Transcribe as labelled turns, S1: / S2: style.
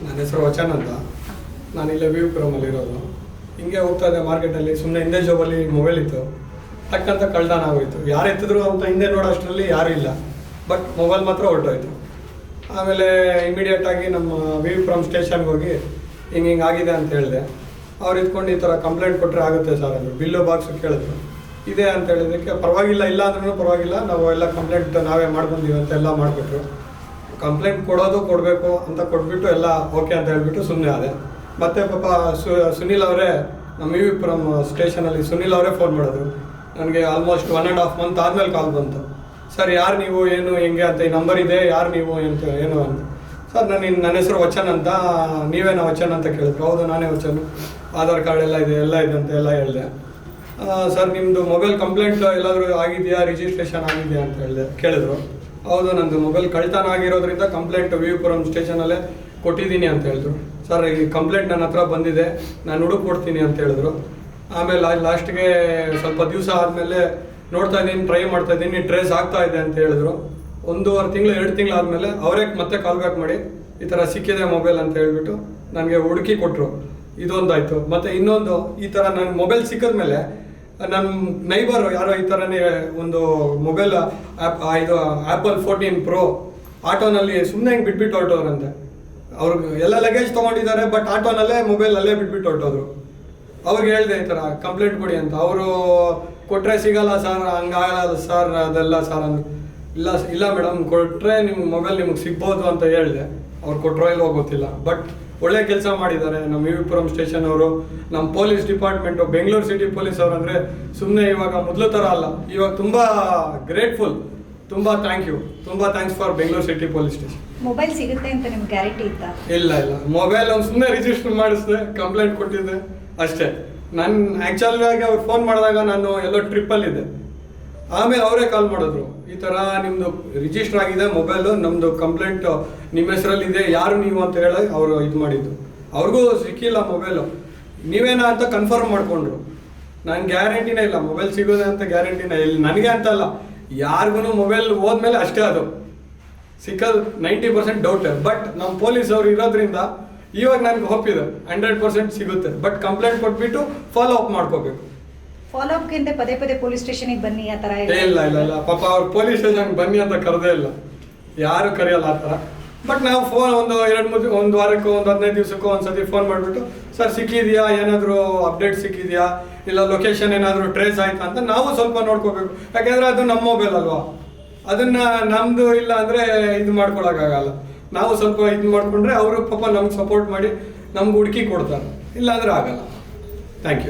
S1: ನನ್ನ ಹೆಸರು ವಚನ್ ಅಂತ. ನಾನು ಇಲ್ಲೇ ವಿ ಪುರಮಲ್ಲಿ ಇರೋದು. ಹಿಂಗೆ ಹೋಗ್ತಾ ಇದ್ದೆ ಮಾರ್ಕೆಟಲ್ಲಿ ಸುಮ್ಮನೆ ಹಿಂದೆ ಜೋಬಲ್ಲಿ ಮೊಬೈಲ್ ಇತ್ತು. ಟಕ್ಕಂತ ಕಳ್ದಾನ ಆಗೋಯ್ತು. ಯಾರು ಎತ್ತಿದ್ರು ಅಂತ ಹಿಂದೆ ನೋಡೋ ಅಷ್ಟರಲ್ಲಿ ಯಾರೂ ಇಲ್ಲ. ಬಟ್ ಮೊಬೈಲ್ ಮಾತ್ರ ಹೊರಟೋಯ್ತು. ಆಮೇಲೆ ಇಮಿಡಿಯೇಟಾಗಿ ನಮ್ಮ ವಿ ಫ್ರಮ್ ಸ್ಟೇಷನ್ಗೆ ಹೋಗಿ ಹಿಂಗೆ ಹಿಂಗೆ ಆಗಿದೆ ಅಂತ ಹೇಳಿದೆ. ಅವ್ರು ಇದ್ಕೊಂಡು ಈ ಥರ ಕಂಪ್ಲೇಂಟ್ ಕೊಟ್ಟರೆ ಆಗುತ್ತೆ ಸರ್ ಅಂದರು ಬಿಲ್ಲು ಬಾಕ್ಸ್ ಕೇಳಿದ್ರು. ಇದೆ ಅಂತ ಹೇಳಿದ್ದಕ್ಕೆ ಪರವಾಗಿಲ್ಲ ಇಲ್ಲ ಅಂದ್ರೂ ಪರವಾಗಿಲ್ಲ. ನಾವು ಎಲ್ಲ ಕಂಪ್ಲೇಂಟ್ ನಾವೇ ಮಾಡ್ಬಂದೀವಿ ಅಂತ ಎಲ್ಲ ಮಾಡಿಬಿಟ್ರು. ಕಂಪ್ಲೇಂಟ್ ಕೊಡೋದು ಕೊಡಬೇಕು ಅಂತ ಕೊಟ್ಬಿಟ್ಟು ಎಲ್ಲ ಓಕೆ ಅಂತ ಹೇಳ್ಬಿಟ್ಟು ಸುಮ್ಮನೆ ಆದೆ. ಮತ್ತೆ ಪಾಪ ಸುನಿಲ್ ಅವರೇ, ನಮ್ಮ ಯು ಪುರಂ ಸ್ಟೇಷನಲ್ಲಿ ಸುನಿಲ್ ಅವರೇ ಫೋನ್ ಮಾಡಿದ್ರು. ನನಗೆ almost one and half month ಆದಮೇಲೆ ಕಾಲ್ ಬಂತು. ಸರ್, ಯಾರು ನೀವು, ಏನು, ಹೆಂಗೆ ಅಂತ, ಈ ನಂಬರ್ ಇದೆ, ಯಾರು ನೀವು ಅಂತ, ಏನು ಅಂತ. ಸರ್, ನಾನು ನನ್ನ ಹೆಸರು ವಚನ್ ಅಂತ, ನೀವೇನಾ ವಚನ್ ಅಂತ ಕೇಳಿದ್ರು. ಹೌದು, ನಾನೇ ವಚನ್. ಆಧಾರ್ ಕಾರ್ಡ್ ಎಲ್ಲ ಇದೆ ಎಲ್ಲ ಇದೆ ಅಂತ ಎಲ್ಲ ಹೇಳಿದೆ. ಸರ್ ನಿಮ್ಮದು ಮೊಬೈಲ್ ಕಂಪ್ಲೇಂಟ್ ಎಲ್ಲಾದರೂ ಆಗಿದೆಯಾ? ರಿಜಿಸ್ಟ್ರೇಷನ್ ಆಗಿದೆಯಾ? ಅಂತ ಹೇಳಿದೆ, ಕೇಳಿದ್ರು. ಹೌದು, ನಂದು ಮೊಬೈಲ್ ಕಳ್ತನ ಆಗಿರೋದ್ರಿಂದ ಕಂಪ್ಲೇಂಟ್ ವಿಪುರಂ ಸ್ಟೇಷನಲ್ಲೇ ಕೊಟ್ಟಿದ್ದೀನಿ ಅಂತ ಹೇಳಿದ್ರು. ಸರ್, ಈ ಕಂಪ್ಲೇಂಟ್ ನನ್ನ ಹತ್ರ ಬಂದಿದೆ, ನಾನು ಹುಡುಕ್ ಕೊಡ್ತೀನಿ ಅಂತ ಹೇಳಿದ್ರು. ಆಮೇಲೆ ಲಾಸ್ಟ್ಗೆ ಸ್ವಲ್ಪ ದಿವಸ ಆದಮೇಲೆ ನೋಡ್ತಾ ಇದ್ದೀನಿ ಟ್ರೈ ಮಾಡ್ತಾ ಇದ್ದೀನಿ ಟ್ರೇಸ್ ಆಗ್ತಾ ಇದೆ ಅಂತ ಹೇಳಿದ್ರು. ಒಂದೂವರೆ ತಿಂಗಳು, ಎರಡು ತಿಂಗಳು ಆದಮೇಲೆ ಅವರೇ ಮತ್ತೆ ಕಾಲ್ ಬ್ಯಾಕ್ ಮಾಡಿ, ಈ ಥರ ಸಿಕ್ಕಿದೆ ಮೊಬೈಲ್ ಅಂತ ಹೇಳ್ಬಿಟ್ಟು ನನಗೆ ಹುಡುಕಿ ಕೊಟ್ಟರು ಇದೊಂದಾಯಿತು. ಮತ್ತು ಇನ್ನೊಂದು, ಈ ಥರ ನನ್ನ ಮೊಬೈಲ್ ಸಿಕ್ಕಿದ್ಮೇಲೆ ನನ್ನ ನೈಬರ್ ಯಾರೋ ಈ ಥರನೇ ಒಂದು ಮೊಬೈಲ್ ಆ್ಯಪ್ ಇದು ಆ್ಯಪಲ್ ಫೋರ್ಟೀನ್ ಪ್ರೋ ಆಟೋನಲ್ಲಿ ಸುಮ್ಮನೆ ಹಿಂಗೆ ಬಿಟ್ಬಿಟ್ಟು ಹೊರಟೋರಂತೆ ಅವ್ರಿಗೆ ಎಲ್ಲ ಲಗೇಜ್ ತೊಗೊಂಡಿದ್ದಾರೆ ಬಟ್ ಆಟೋನಲ್ಲೇ ಮೊಬೈಲ್ ಅಲ್ಲೇ ಬಿಟ್ಬಿಟ್ಟು ಹೊರಟೋದ್ರು ಅವ್ರಿಗೆ ಹೇಳಿದೆ ಈ ಥರ ಕಂಪ್ಲೇಂಟ್ ಕೊಡಿ ಅಂತ. ಅವರು ಕೊಟ್ಟರೆ ಸಿಗಲ್ಲ ಸರ್, ಹಂಗಾಗಲ್ಲ ಸರ್, ಅದೆಲ್ಲ ಸರ್ ಅಂದ್ರು ಇಲ್ಲ ಇಲ್ಲ ಮೇಡಮ್ ಕೊಟ್ಟರೆ ನಿಮ್ಮ ಮೊಬೈಲ್ ನಿಮಗೆ ಸಿಗ್ಬೋದು ಅಂತ ಹೇಳಿದೆ. ಅವ್ರು ಕೊಟ್ಟರೋ ಇಲ್ವೋ ಗೊತ್ತಿಲ್ಲ. ಬಟ್ ಒಳ್ಳೆ ಕೆಲಸ ಮಾಡಿದ್ದಾರೆ. ನಮ್ಮ ವಿ ಪುರಂ ಸ್ಟೇಷನ್ ಅವರು ನಮ್ಮ police department Bengaluru city police ಅವರು ಅಂದರೆ ಸುಮ್ಮನೆ ಇವಾಗ ಮೊದಲು ಥರ ಅಲ್ಲ. ಇವಾಗ ತುಂಬ ಗ್ರೇಟ್ಫುಲ್ ತುಂಬ ಥ್ಯಾಂಕ್ ಯು ತುಂಬ thanks for Bengaluru city police station.
S2: Mobile ಸಿಗುತ್ತೆ ಅಂತ ನಿಮ್ಗೆ ಗ್ಯಾರಂಟಿ ಇತ್ತಾ?
S1: ಇಲ್ಲ ಇಲ್ಲ. ಮೊಬೈಲ್ ಅವ್ನು ಸುಮ್ಮನೆ ರಿಜಿಸ್ಟರ್ ಮಾಡಿಸಿದೆ ಕಂಪ್ಲೇಂಟ್ ಕೊಟ್ಟಿದ್ದೆ. ಅಷ್ಟೇ. ನಾನು ಆ್ಯಕ್ಚುಲಾಗಿ ಅವ್ರು ಫೋನ್ ಮಾಡಿದಾಗ ನಾನು ಎಲ್ಲೋ ಟ್ರಿಪ್ಪಲ್ಲಿದ್ದೆ ಆಮೇಲೆ ಅವರೇ ಕಾಲ್ ಮಾಡಿದ್ರು. ಈ ಥರ ನಿಮ್ಮದು ರಿಜಿಸ್ಟರ್ ಆಗಿದೆ ಮೊಬೈಲು ನಮ್ಮದು ಕಂಪ್ಲೇಂಟ್ ನಿಮ್ಮ ಹೆಸರಲ್ಲಿದೆ ಯಾರು ನೀವು ಅಂತ ಹೇಳಿ ಅವರು ಇದು ಮಾಡಿದ್ದು. ಅವ್ರಿಗೂ ಸಿಕ್ಕಿಲ್ಲ ಮೊಬೈಲು ನೀವೇನಾ ಅಂತ ಕನ್ಫರ್ಮ್ ಮಾಡಿಕೊಂಡ್ರು. ನಾನು ಗ್ಯಾರಂಟಿನೇ ಇಲ್ಲ ಮೊಬೈಲ್ ಸಿಗೋದೆ ಅಂತ ಗ್ಯಾರಂಟಿನೇ ಇಲ್ಲ. ನನಗೆ ಅಂತ ಅಲ್ಲ ಯಾರಿಗೂ ಮೊಬೈಲ್ ಹೋದ್ಮೇಲೆ ಅಷ್ಟೇ ಅದು. ಸಿಕ್ಕಲ್ ನೈಂಟಿ ಪರ್ಸೆಂಟ್ ಡೌಟ್ ಬಟ್ ನಮ್ಮ ಪೊಲೀಸ್ ಅವ್ರು ಇರೋದ್ರಿಂದ ಇವಾಗ ನನಗೆ ಹೋಪ್ ಇದೆ ಹಂಡ್ರೆಡ್ ಪರ್ಸೆಂಟ್ ಸಿಗುತ್ತೆ. ಬಟ್ ಕಂಪ್ಲೇಂಟ್ ಕೊಟ್ಬಿಟ್ಟು ಫಾಲೋ ಅಪ್ ಮಾಡ್ಕೋಬೇಕು.
S2: ಫಾಲೋ ಅಪ್ಗಿಂತ ಪದೇ ಪದೇ ಪೊಲೀಸ್ ಸ್ಟೇಷನಿಗೆ ಬನ್ನಿ, ಆ
S1: ತರ ಇಲ್ಲ ಇಲ್ಲ ಇಲ್ಲ. ಪಾಪ ಅವ್ರು ಪೊಲೀಸ್ ಸ್ಟೇಷನ್ ಬನ್ನಿ ಅಂತ ಕರೆದೇ ಇಲ್ಲ. ಯಾರು ಕರೆಯಲ್ಲ ಆ ಥರ. ಬಟ್ ನಾವು ಫೋನ್ ಒಂದು ಎರಡು ಮೂರು ಒಂದು ವಾರಕ್ಕೂ, ಒಂದು ಹದಿನೈದು ದಿವಸಕ್ಕೂ ಒಂದ್ಸತಿ ಫೋನ್ ಮಾಡಿಬಿಟ್ಟು, ಸರ್, ಸಿಕ್ಕಿದೆಯಾ? ಏನಾದರೂ ಅಪ್ಡೇಟ್ ಸಿಕ್ಕಿದೆಯಾ? ಇಲ್ಲ ಲೊಕೇಶನ್ ಏನಾದರೂ ಟ್ರೇಸ್ ಆಯ್ತಾ? ಅಂತ ನಾವು ಸ್ವಲ್ಪ ನೋಡ್ಕೋಬೇಕು. ಯಾಕೆಂದರೆ ಅದು ನಮ್ಮ ಮೊಬೈಲ್ ಅಲ್ವಾ. ಅದನ್ನ ನಮ್ಮದು ಇಲ್ಲ ಅಂದ್ರೆ ಇದು ಮಾಡ್ಕೊಳಕ್ಕಾಗಲ್ಲ. ನಾವು ಸ್ವಲ್ಪ ಇದು ಮಾಡ್ಕೊಂಡ್ರೆ ಅವರು ಪಾಪ ನಮ್ಗೆ ಸಪೋರ್ಟ್ ಮಾಡಿ, ನಮ್ಗೆ ಹುಡುಕಿ ಕೊಡ್ತಾರೆ. ಇಲ್ಲ ಅಂದ್ರೆ ಆಗಲ್ಲ. Thank you